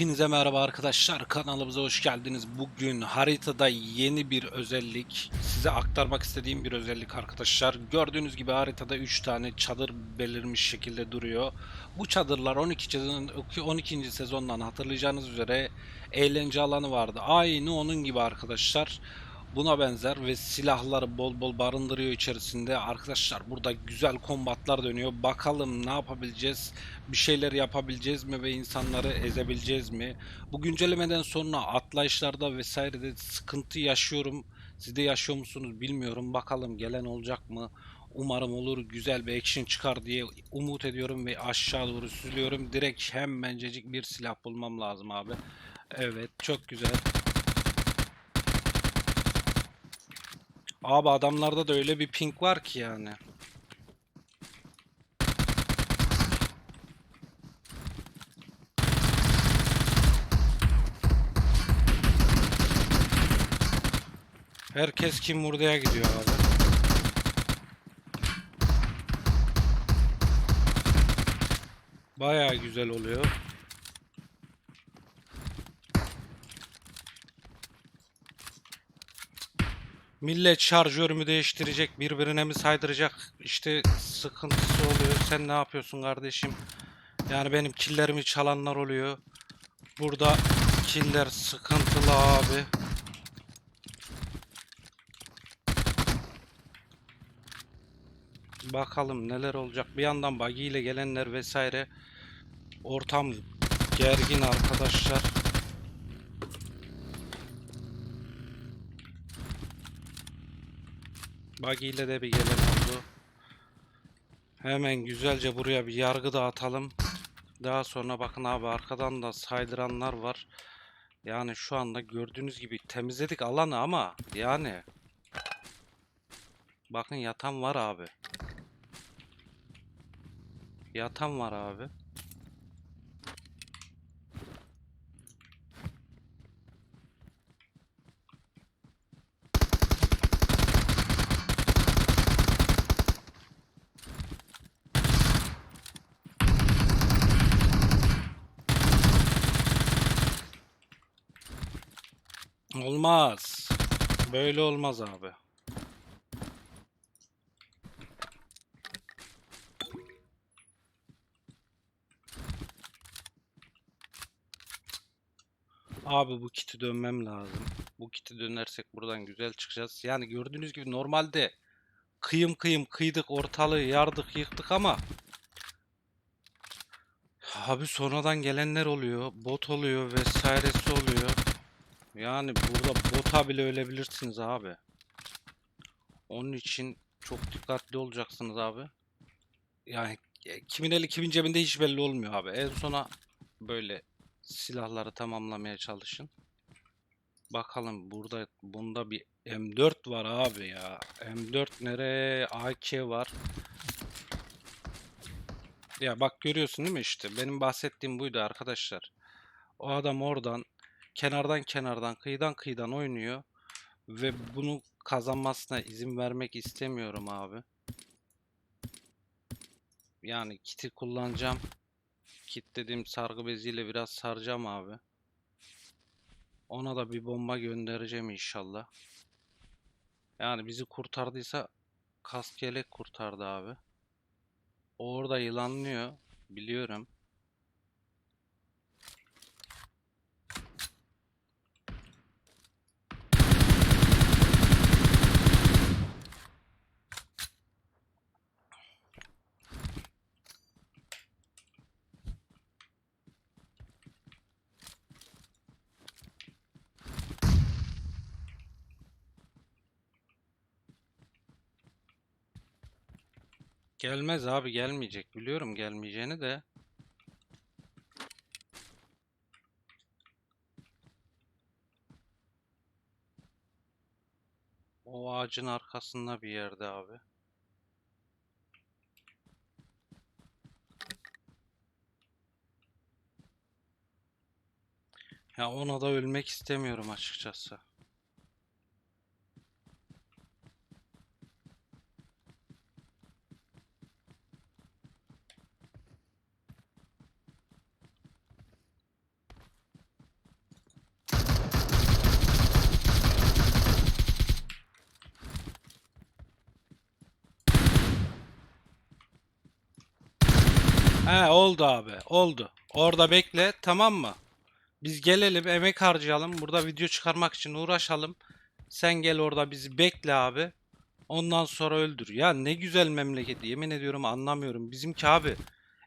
Hepinize merhaba arkadaşlar kanalımıza hoş geldiniz. Bugün haritada yeni bir özellik size aktarmak istediğim bir özellik arkadaşlar. Gördüğünüz gibi haritada 3 tane çadır belirmiş şekilde duruyor. Bu çadırlar 12 sezon 12. sezondan hatırlayacağınız üzere eğlence alanı vardı. Aynı onun gibi arkadaşlar. Buna benzer ve silahları bol bol barındırıyor içerisinde. Arkadaşlar burada güzel kombatlar dönüyor. Bakalım ne yapabileceğiz? Bir şeyler yapabileceğiz mi ve insanları ezebileceğiz mi? Bu güncellemeden sonra atlayışlarda vesairede sıkıntı yaşıyorum. Siz de yaşıyor musunuz bilmiyorum. Bakalım gelen olacak mı? Umarım olur. Güzel bir action çıkar diye umut ediyorum ve aşağı doğru süzülüyorum. Direkt hemencecik bir silah bulmam lazım abi. Evet çok güzel. Abi adamlarda da öyle bir ping var ki yani. Herkes kim vurduya gidiyor abi. Baya güzel oluyor. Millet şarjörümü değiştirecek, birbirine mi saydıracak? İşte sıkıntısı oluyor. Sen ne yapıyorsun kardeşim? Yani benim killerimi çalanlar oluyor. Burada killer sıkıntılı abi. Bakalım neler olacak. Bir yandan buggy ile gelenler vesaire. Ortam gergin arkadaşlar. Buggy ile de bir gelen oldu. Hemen güzelce buraya bir yargı dağıtalım. Daha sonra bakın abi arkadan da saydıranlar var. Yani şu anda gördüğünüz gibi temizledik alanı ama yani bakın yatan var abi. Yatan var abi. Olmaz. Böyle olmaz abi. Abi bu kiti dönmem lazım. Bu kiti dönersek buradan güzel çıkacağız. Yani gördüğünüz gibi normalde kıyım kıyım kıydık ortalığı yardık yıktık ama abi sonradan gelenler oluyor. Bot oluyor vesairesi oluyor. Yani burada bota bile ölebilirsiniz abi. Onun için çok dikkatli olacaksınız abi. Yani e, kimin eli kimin cebinde hiç belli olmuyor abi. En sona böyle silahları tamamlamaya çalışın. Bakalım burada bunda bir M4 var abi ya. M4 nereye? AK var. Ya bak görüyorsun değil mi işte? Benim bahsettiğim buydu arkadaşlar. O adam oradan kenardan kenardan kıyıdan kıyıdan oynuyor ve bunu kazanmasına izin vermek istemiyorum abi. Yani kiti kullanacağım. Kit dediğim sargı beziyle biraz saracağım abi. Ona da bir bomba göndereceğim inşallah. Yani bizi kurtardıysa kask yelek kurtardı abi. Orada yılanlıyor. Biliyorum. Gelmez abi gelmeyecek. Biliyorum gelmeyeceğini de. O ağacın arkasında bir yerde abi. Ya ona da ölmek istemiyorum açıkçası. He oldu abi. Oldu. Orada bekle tamam mı? Biz gelelim emek harcayalım. Burada video çıkarmak için uğraşalım. Sen gel orada bizi bekle abi. Ondan sonra öldür. Ya ne güzel memleket. Yemin ediyorum anlamıyorum. Bizimki abi.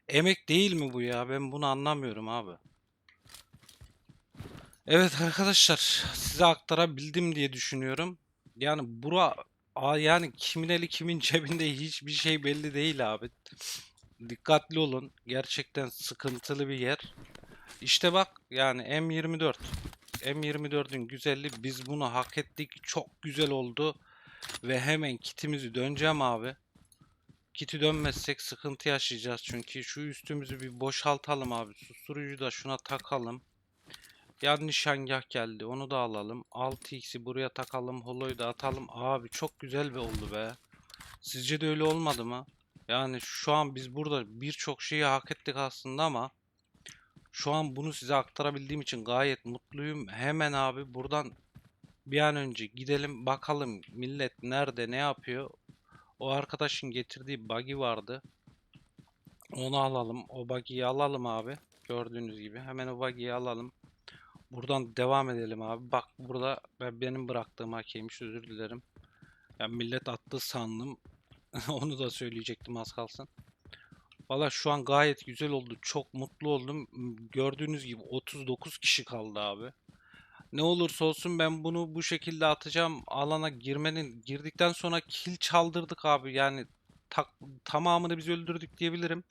Emek değil mi bu ya? Ben bunu anlamıyorum abi. Evet arkadaşlar size aktarabildim diye düşünüyorum. Yani bura yani kimin eli kimin cebinde hiçbir şey belli değil abi. Dikkatli olun. Gerçekten sıkıntılı bir yer. İşte bak yani M24. M24'ün güzelliği biz bunu hak ettik. Çok güzel oldu. Ve hemen kitimizi döneceğim abi. Kiti dönmezsek sıkıntı yaşayacağız çünkü şu üstümüzü bir boşaltalım abi. Susturucuyu da şuna takalım. Yan nişangah geldi. Onu da alalım. 6x'i buraya takalım. Holo'yu da atalım. Abi çok güzel bir oldu be. Sizce de öyle olmadı mı? Yani şu an biz burada birçok şeyi hak ettik aslında ama şu an bunu size aktarabildiğim için gayet mutluyum. Hemen abi buradan bir an önce gidelim bakalım millet nerede ne yapıyor. O arkadaşın getirdiği buggy vardı. Onu alalım. O buggy'yi alalım abi. Gördüğünüz gibi. Hemen o buggy'yi alalım. Buradan devam edelim abi. Bak burada ben benim bıraktığım hakeymiş özür dilerim. Ya millet attı sandım. Onu da söyleyecektim az kalsın. Valla şu an gayet güzel oldu. Çok mutlu oldum. Gördüğünüz gibi 39 kişi kaldı abi. Ne olursa olsun ben bunu bu şekilde atacağım. Alana girmenin girdikten sonra kill çaldırdık abi. Yani tak, tamamını biz öldürdük diyebilirim.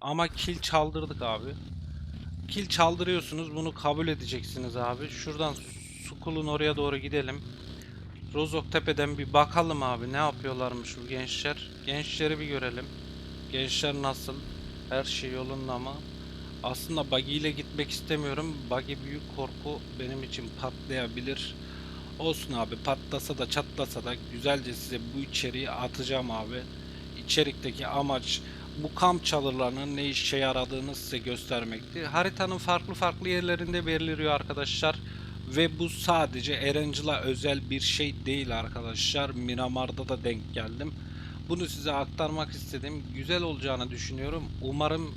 Ama kill çaldırdık abi. Kill çaldırıyorsunuz. Bunu kabul edeceksiniz abi. Şuradan Sukul'un oraya doğru gidelim. Rozok Tepe'den bir bakalım abi. Ne yapıyorlarmış bu gençler. Gençleri bir görelim. Gençler nasıl? Her şey yolunda mı? Aslında buggy ile gitmek istemiyorum. Buggy büyük korku benim için patlayabilir. Olsun abi patlasa da çatlasa da güzelce size bu içeriği atacağım abi. İçerikteki amaç bu kamp çadırlarının ne işe yaradığını size göstermekti. Haritanın farklı farklı yerlerinde belirliyor arkadaşlar. Ve bu sadece Erangel'a özel bir şey değil arkadaşlar. Miramar'da da denk geldim. Bunu size aktarmak istedim. Güzel olacağını düşünüyorum. Umarım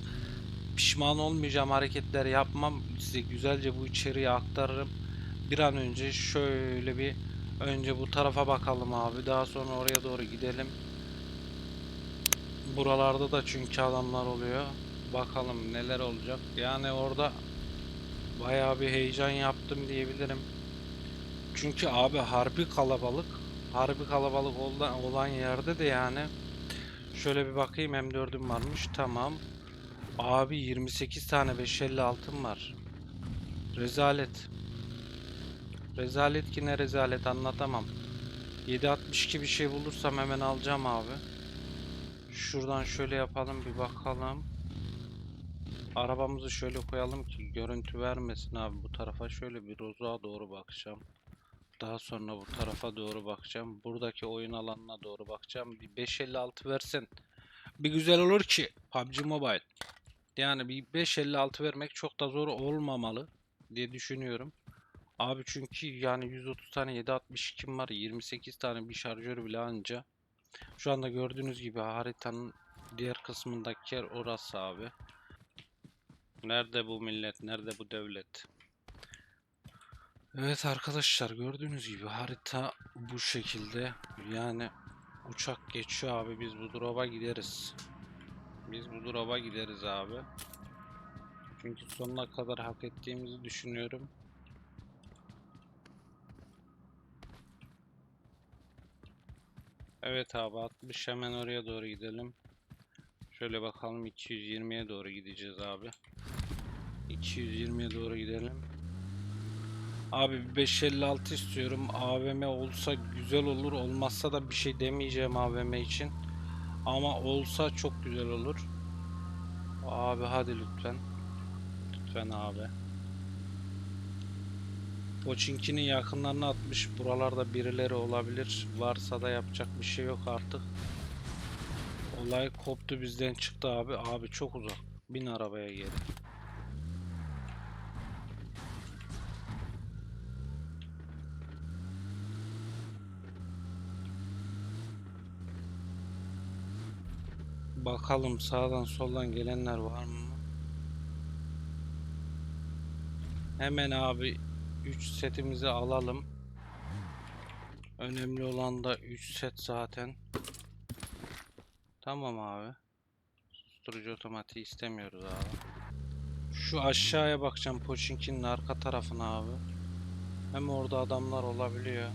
pişman olmayacağım hareketler yapmam. Size güzelce bu içeriği aktarırım. Bir an önce şöyle bir önce bu tarafa bakalım abi. Daha sonra oraya doğru gidelim. Buralarda da çünkü adamlar oluyor. Bakalım neler olacak. Yani orada bayağı bir heyecan yaptım diyebilirim. Çünkü abi harbi kalabalık. Harbi kalabalık olan, yerde de yani şöyle bir bakayım M4'üm varmış. Tamam. Abi 28 tane 556'm var. Rezalet. Rezalet ki ne rezalet anlatamam. 762 bir şey bulursam hemen alacağım abi. Şuradan şöyle yapalım bir bakalım. Arabamızı şöyle koyalım ki görüntü vermesin abi bu tarafa şöyle bir rozuğa doğru bakacağım. Daha sonra bu tarafa doğru bakacağım. Buradaki oyun alanına doğru bakacağım. Bir 556 versen bir güzel olur ki PUBG Mobile. Yani bir 556 vermek çok da zor olmamalı diye düşünüyorum. Abi çünkü yani 130 tane 762 var 28 tane bir şarjör bile anca. Şu anda gördüğünüz gibi haritanın diğer kısmındaki yer orası abi. Nerede bu millet? Nerede bu devlet? Evet arkadaşlar gördüğünüz gibi harita bu şekilde. Yani uçak geçiyor abi biz bu drop'a gideriz. Biz bu drop'a gideriz abi. Çünkü sonuna kadar hak ettiğimizi düşünüyorum. Evet abi 60 hemen oraya doğru gidelim. Şöyle bakalım 220'ye doğru gideceğiz abi. 220'ye doğru gidelim. Abi bir 556 istiyorum. AVM olsa güzel olur. Olmazsa da bir şey demeyeceğim AVM için. Ama olsa çok güzel olur. Abi hadi lütfen. Lütfen abi. Poçinki'nin yakınlarına atmış. Buralarda birileri olabilir. Varsa da yapacak bir şey yok artık. Olay koptu bizden çıktı abi. Abi çok uzak. Bin arabaya geri. Bakalım sağdan soldan gelenler var mı? Hemen abi 3 setimizi alalım. Önemli olan da 3 set zaten. Tamam abi. Susturucu otomatiği istemiyoruz abi. Şu aşağıya bakacağım Poçinki'nin arka tarafına abi. Hem orada adamlar olabiliyor.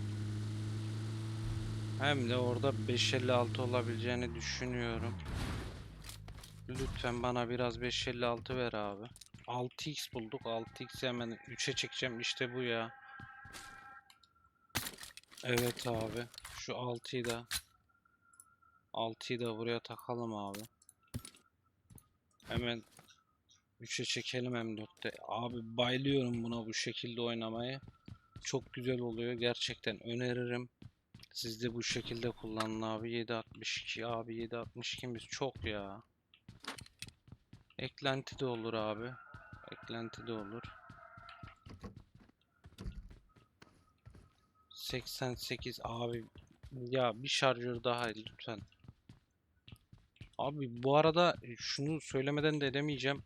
Hem de orada 556 olabileceğini düşünüyorum. Lütfen bana biraz 556 ver abi. 6x bulduk. 6x hemen 3'e çekeceğim. İşte bu ya. Evet abi. Şu 6'yı da 6'yı da buraya takalım abi. Hemen 3'e çekelim M4'te. Abi bayılıyorum buna bu şekilde oynamayı. Çok güzel oluyor. Gerçekten öneririm. Siz de bu şekilde kullanın abi. 762 abi 762'miz çok ya. Eklenti de olur abi. Eklenti de olur. 88 abi ya bir şarjör daha lütfen. Abi bu arada şunu söylemeden de edemeyeceğim.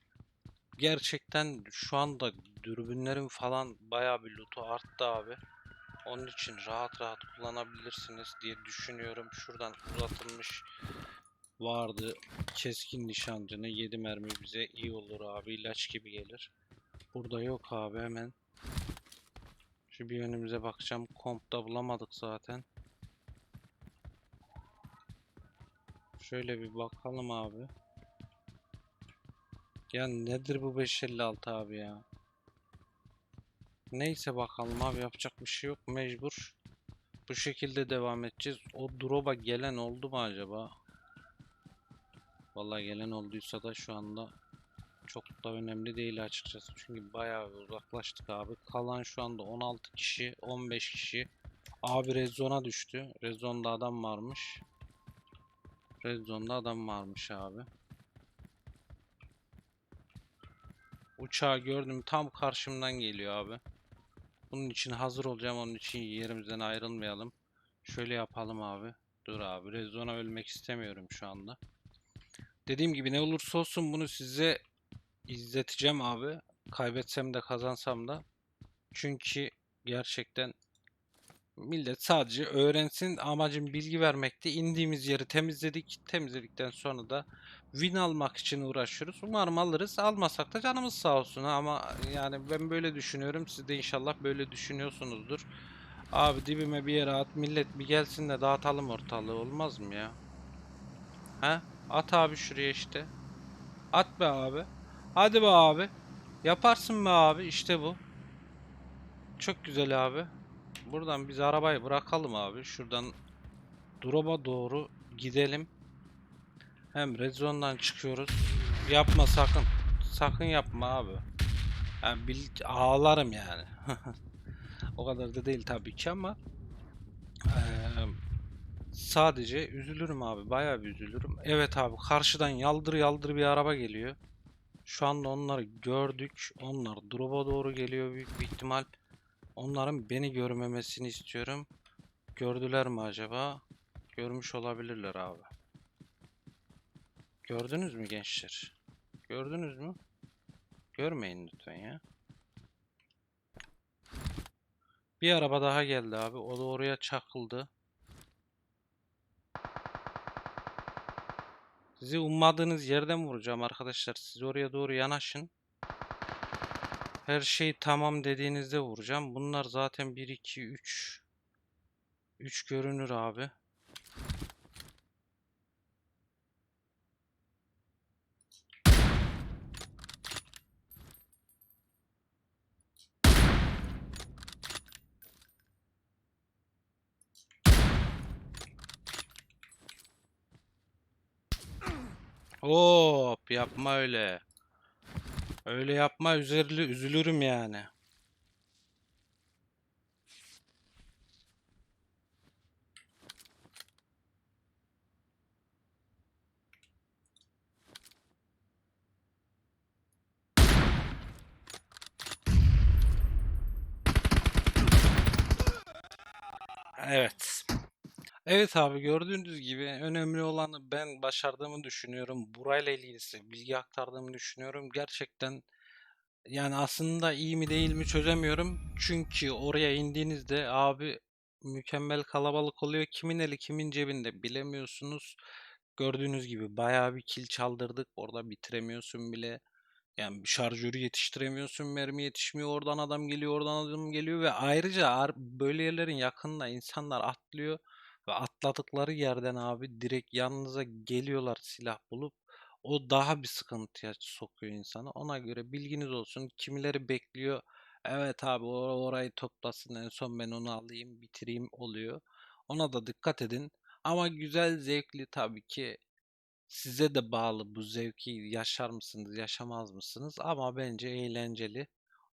Gerçekten şu anda dürbünlerin falan bayağı bir lootu arttı abi. Onun için rahat rahat kullanabilirsiniz diye düşünüyorum. Şuradan uzatılmış vardı. Keskin nişancını 7 mermi bize iyi olur abi. ilaç gibi gelir. Burada yok abi hemen. Şu bir önümüze bakacağım. Kompta bulamadık zaten. Şöyle bir bakalım abi. Ya nedir bu 556 abi ya? Neyse bakalım abi yapacak bir şey yok mecbur. Bu şekilde devam edeceğiz. O drop'a gelen oldu mu acaba? Vallahi gelen olduysa da şu anda çok da önemli değil açıkçası. Çünkü bayağı uzaklaştık abi. Kalan şu anda 16 kişi, 15 kişi. Abi Red Zone'a düştü. Red Zone'da adam varmış. Red Zone'da adam varmış abi. Uçağı gördüm tam karşımdan geliyor abi. Bunun için hazır olacağım. Onun için yerimizden ayrılmayalım. Şöyle yapalım abi. Dur abi. Red Zone'a ölmek istemiyorum şu anda. Dediğim gibi ne olursa olsun bunu size izleteceğim abi. Kaybetsem de kazansam da. Çünkü gerçekten millet sadece öğrensin. Amacım bilgi vermekti. İndiğimiz yeri temizledik. Temizledikten sonra da win almak için uğraşıyoruz. Umarım alırız. Almasak da canımız sağ olsun. Ama yani ben böyle düşünüyorum. Siz de inşallah böyle düşünüyorsunuzdur. Abi dibime bir yere at. Millet bir gelsin de dağıtalım ortalığı. Olmaz mı ya? He? At abi şuraya işte. At be abi. Hadi be abi. Yaparsın be abi. İşte bu. Çok güzel abi. Buradan biz arabayı bırakalım abi. Şuradan drop'a doğru gidelim. Hem red zone'dan çıkıyoruz. Yapma sakın. Sakın yapma abi. Yani bil ağlarım yani. o kadar da değil tabii ki ama eee, sadece üzülürüm abi. Bayağı bir üzülürüm. Evet abi karşıdan yaldır yaldır bir araba geliyor. Şu anda onları gördük. Onlar drop'a doğru geliyor büyük bir ihtimal. Onların beni görmemesini istiyorum. Gördüler mi acaba? Görmüş olabilirler abi. Gördünüz mü gençler? Gördünüz mü? Görmeyin lütfen ya. Bir araba daha geldi abi. O da oraya çakıldı. Sizi ummadığınız yerden vuracağım arkadaşlar. Siz oraya doğru yanaşın. Her şey tamam dediğinizde vuracağım. Bunlar zaten 1 2 3 3 görünür abi. Hop yapma öyle. Öyle yapma üzerli üzülürüm yani. Evet. Evet abi gördüğünüz gibi önemli olanı ben başardığımı düşünüyorum. Burayla ilgili bilgi aktardığımı düşünüyorum. Gerçekten yani aslında iyi mi değil mi çözemiyorum. Çünkü oraya indiğinizde abi mükemmel kalabalık oluyor. Kimin eli kimin cebinde bilemiyorsunuz. Gördüğünüz gibi bayağı bir kill çaldırdık. Orada bitiremiyorsun bile. Yani şarjörü yetiştiremiyorsun, mermi yetişmiyor. Oradan adam geliyor, oradan adam geliyor ve ayrıca böyle yerlerin yakınına insanlar atlıyor ve atladıkları yerden abi direkt yanınıza geliyorlar silah bulup. O daha bir sıkıntıya sokuyor insanı. Ona göre bilginiz olsun. Kimileri bekliyor. Evet abi or- orayı toplasın en son ben onu alayım bitireyim oluyor. Ona da dikkat edin. Ama güzel zevkli tabii ki Size de bağlı bu zevki yaşar mısınız, yaşamaz mısınız? Ama bence eğlenceli.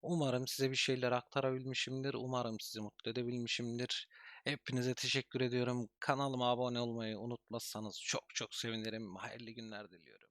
Umarım size bir şeyler aktarabilmişimdir. Umarım sizi mutlu edebilmişimdir. Hepinize teşekkür ediyorum. Kanalıma abone olmayı unutmazsanız çok çok sevinirim. Hayırlı günler diliyorum.